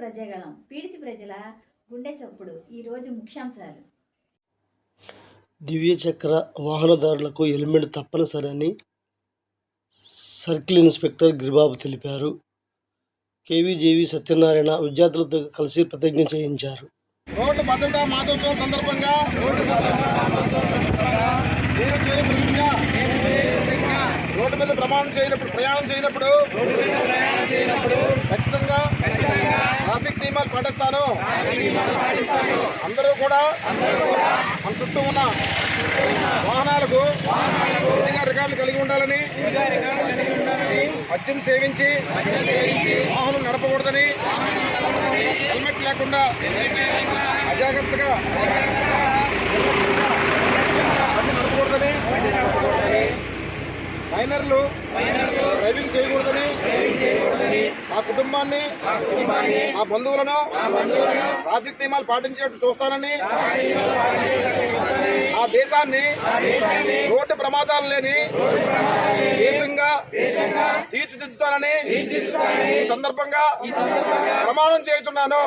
సజ్జగలం పీడిత ప్రజల గుండె చప్పుడు. ఈరోజు ముఖ్యాంశాలు. దివ్యచక్ర వాహనదారులకు హెల్మెట్ తప్పనిసరని సర్కిల్ ఇన్స్పెక్టర్ గిరిబాబు తెలిపారు. K V J V Satyanarayana విద్యార్థులతో కలిసి ప్రతిజ్ఞ చేయించారు. రోడ్డు భద్రతా మాసోత్సవం సందర్భంగా రోడ్డు మీద ప్రమాణం చేయనప్పుడు ప్రయాణం చేయనప్పుడు ఖచ్చితంగా ట్రాఫిక్ నియమాలు పాటిస్తాను అందరూ కూడా మన చుట్టూ ఉన్న వాహనాలకు పూర్తిగా రికార్డులు కలిగి ఉండాలని మద్యం సేవించి వాహనం నడపకూడదని హెల్మెట్ లేకుండా అజాగ్రత్తగా నడపకూడదని మైనర్లు మా కుటుంబాన్ని మా బంధువులను ట్రాఫిక్ నియమాలు పాటించేట్టు చూస్తానని ఆ దేశాన్ని రోడ్డు ప్రమాదాలు లేని దేశంగా తీర్చిదిద్దుతానని ఈ సందర్భంగా ప్రమాణం చేస్తున్నాను